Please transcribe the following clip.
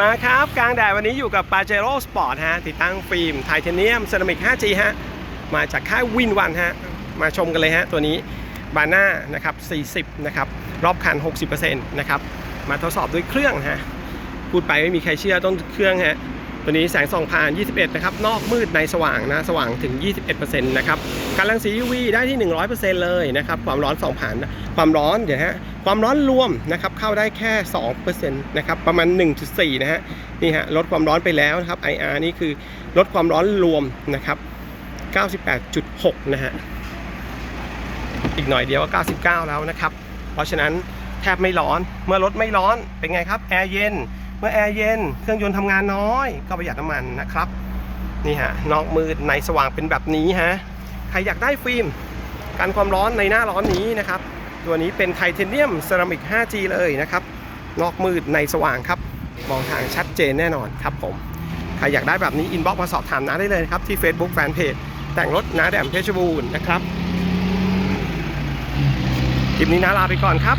มาครับกลางแดดวันนี้อยู่กับ p a j e r o Sport ฮะ ติดตั้งฟิล์มไทเทเนียมเซรามิก 5G ฮะ มาจากค่ายวินวันฮะ มาชมกันเลยฮะ ตัวนี้บาน่านะครับ 40 นะครับ รอบคัน 60%นะครับ มาทดสอบด้วยเครื่องฮะ พูดไปไม่มีใครเชื่อต้นเครื่องฮะ ตัวนี้แสงส่องผ่าน 21 นะครับ นอกมืดในสว่างนะ สว่างถึง 21%นะครับการรังสี UV ได้ที่ 100%เลยนะครับ ความร้อนส่องผ่าน ความร้อนเดี๋ยวฮะ ความร้อนรวมนะครับเข้าได้แค่2%นะครับประมาณ 1.4 นะฮะนี่ฮะลดความร้อนไปแล้วนะครับ IR นี่คือลดความร้อนรวมนะครับ 98.6 นะฮะอีกหน่อยเดียวก็99 แล้วนะครับ เพราะฉะนั้นแทบไม่ร้อนเมื่อรถไม่ร้อนเป็นไงครับแอร์เย็นเมื่อแอร์เย็นเครื่องยนต์ทำงานน้อย ก็ประหยัดน้ำมันนะครับนี่ฮะนอกมืดในสว่างเป็นแบบนี้ฮะใครอยากได้ฟิล์มกันความร้อนในหน้าร้อนนี้นะครับ ตัวนี้เป็นไทเทเนียมเซรามิก 5G เลยนะครับ นอกมืดในสว่างครับ มองทางชัดเจนแน่นอนครับผม ใครอยากได้แบบนี้ อินบ็อกมาสอบถามน้าได้เลยครับที่ Facebook Fanpage แต่งรถน้าแดมเพชรบูรณ์นะครับ คลิปนี้น้าลาไปก่อนครับ